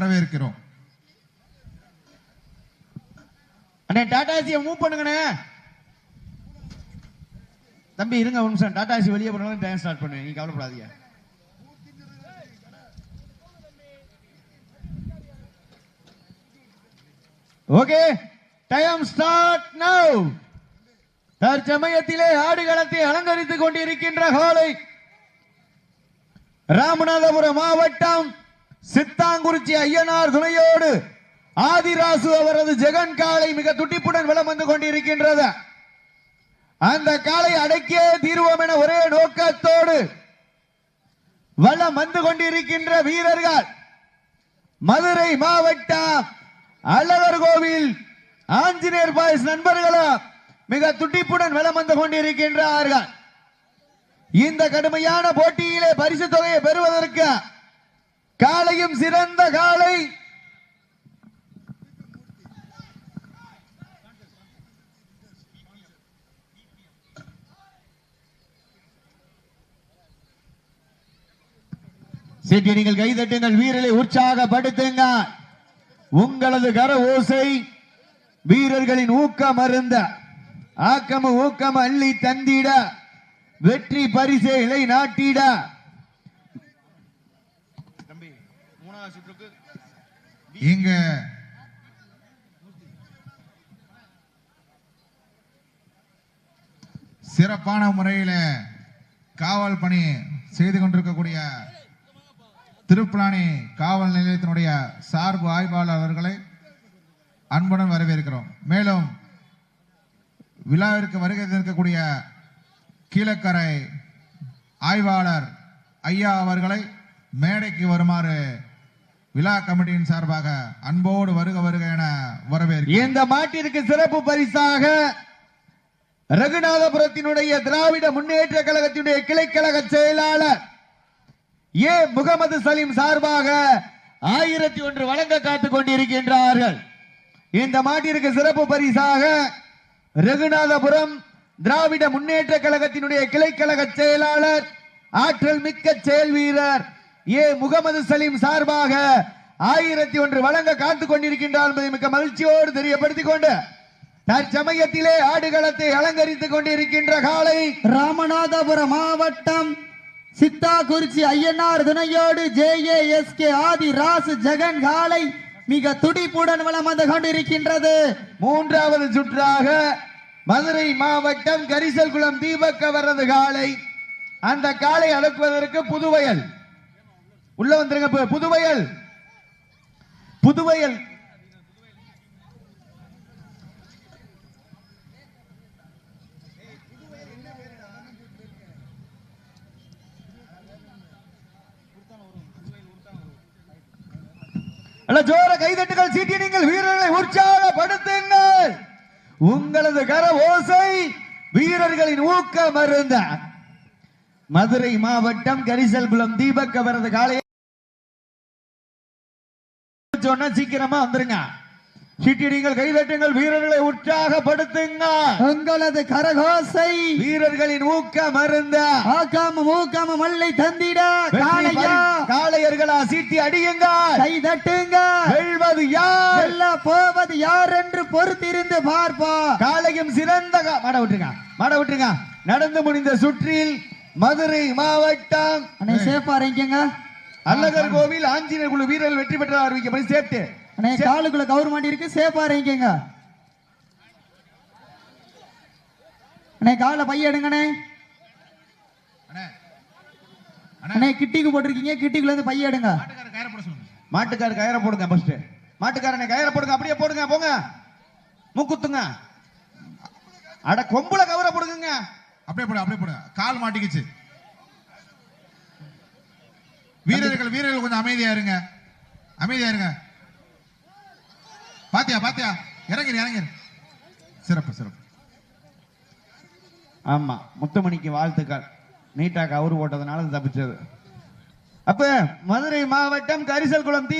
வரவேற்கிறோம். அண்ணே டாடாசியை மூவ் பண்ணுங்கண்ணே. தம்பி இருங்க ஒரு நிமிஷம். டாடாசி வெளியே போனாலும் டைம் ஸ்டார்ட் பண்ணுவேன் நீ கவலைப்படாதீங்க. ஓகே டைம் ஸ்டார்ட் நவ் தற்சமயத்திலே ஆடுகளத்தை அலங்கரித்துக் கொண்டிருக்கின்ற காலை ராமநாதபுரம் மாவட்டம் சித்தாங்குறிச்சி ஐயனார் துணையோடு ஆதிராசு அவரது ஜெகன் காளை மிக துட்டிப்புடன் விளம் வந்து கொண்டிருக்கின்றது. அந்த காலை அடக்கியே தீர்வோம் என ஒரே நோக்கத்தோடு வலம் வந்து கொண்டிருக்கின்ற வீரர்கள் மதுரை மாவட்டம் அழகர் கோவில் ஆஞ்சநேயர் பாய்ஸ் நண்பர்களும் மிக துட்டிப்புடன் வலம் வந்து கொண்டிருக்கின்றார்கள். இந்த கடுமையான போட்டியிலே பரிசு தொகையை பெறுவதற்கு காலையும் சிறந்த காலை சீட்டி நீங்கள் கைதட்டுங்கள் வீரரை உற்சாகப்படுத்துங்க. உங்களது கர ஓசை வீரர்களின் ஊக்கம் அருந்த ஆக்கம ஊக்கம் அள்ளி தந்திட வெற்றி பரிசை நாட்டிட தம்பி மூணாவது சுற்றுக்கு இங்க. சிறப்பான முறையில காவல் பணி செய்து கொண்டிருக்கக்கூடிய திருப்புலானி காவல் நிலையத்தினுடைய சார்பு ஆய்வாளர் அவர்களை அன்புடன் வரவேற்கிறோம். மேலும் விழாவிற்கு வருகை தந்திருக்கக்கூடிய கீழக்கரை ஆய்வாளர் ஐயா அவர்களை மேடைக்கு வருமாறு விழா கமிட்டியின் சார்பாக அன்போடு வருக வருக என வரவேற்கிறோம். இந்த மாட்டிற்கு சிறப்பு பரிசாக ரகுநாதபுரத்தினுடைய திராவிட முன்னேற்ற கழகத்தினுடைய கிளைக்கழக செயலாளர் ஏ. முகமது சலீம் சார்பாக ஆயிரத்தி ஒன்று வழங்க காத்துக் கொண்டிருக்கின்றார்கள். இந்த மாட்டிற்கு சிறப்பு பரிசாக ரகுநாதபுரம் திராவிட முன்னேற்ற கழகத்தினுடைய கிளைக்கழக செயலாளர் ஆற்றல் மிக்க செயல் வீரர் ஏ முகமது சலீம் சார்பாக ஆயிரத்தி ஒன்று வழங்க காத்துக் கொண்டிருக்கின்றார் என்பதை மிக்க மகிழ்ச்சியோடு தெரியப்படுத்திக் கொண்டு தற்சமயத்திலே ஆடுகளத்தை அலங்கரித்துக் கொண்டிருக்கின்ற காலை ராமநாதபுரம் மாவட்டம் சித்தாகுறிச்சி ஐயனார் துணையோடு ஜேஏஎஸ்கே ஆதி ராசு ஜெகன் காலை மிக துடிப்புடன் வலம் வந்து கொண்டிருக்கின்றது. மூன்றாவது சுற்றாக மதுரை மாவட்டம் கரிசல்குளம் தீபக் அவரது காலை. அந்த காலை அடக்குவதற்கு புதுவயல். உள்ள வந்துருங்க புதுவையல் புதுவயல். புதுவயல். அல்ல ஜோர கைதட்டுகள் சீட்டி நீங்கள் வீரர்களை உற்சாகப்படுத்துங்கள். உங்களது கர ஓசை வீரர்களின் ஊக்க மருந்த. மதுரை மாவட்டம் கரிசல்குளம் தீபக் அவரது காலையை சொன்னா சீக்கிரமா வந்துருங்க. சீட்டி நீங்கள் கைதட்டுங்கள் வீரர்களை உற்சாகப்படுத்துங்க உங்களது கரகோசை வீரர்களின் ஊக்கம் அருந்த ஆக்காம மூக்காம மல்லை தந்திட காளையா. காளையர்களா சீட்டி அடியுங்கள். கை தட்டுங்க வெல்வது யார்? வெல்ல போவது யார் என்று பொறுத்திருந்து பார்ப்பா காலையும் சிறந்த மாட விட்டுருங்க மாட விட்டுருங்க. நடந்து முடிந்த சுற்றில் மதுரை மாவட்டம். சேஃபா இறங்கிங்க அல்லகர் கோவில் ஆஞ்சநேயர் குழு வீரர்கள் வெற்றி பெற்ற அறிவிக்கப்படி சேர்த்து அண்ணே காலுக்குள்ள கவுர் மாட்டி இருக்கு சேஃபா இறங்கிங்க அண்ணே கால பைய எடுங்கண்ணே. அண்ணே அண்ணே. கிட்டிக்கு போட்டிருக்கீங்க கிட்டிக்குள்ள இருந்து பைய எடுங்க. மாட்டுக்கார கயிறை போடுங்க ஃபர்ஸ்ட் மாட்டுக்காரனை கயிறை போடுங்க அப்படியே போடுங்க போங்க. மூக்குத்துங்க. அட கொம்புல கவரை போடுங்க அப்படியே போடு அப்படியே போடு. கால் மாட்டிக்கிச்சு. வீரர்கள் வீரர்கள் கொஞ்சம் அமைதியா இருங்க. அமைதியா இருங்க. பாத்தியா பாத்தியா? இறங்கிரு இறங்கிரு. சிறப்பு சிறப்பு. ஆமா முத்துமணிக்கு வாழ்த்துக்கள். நீட்டா கவுரு போட்டதுனால தப்பிச்சது. அப்ப மதுரை மாவட்டம் கரிசல் குளம்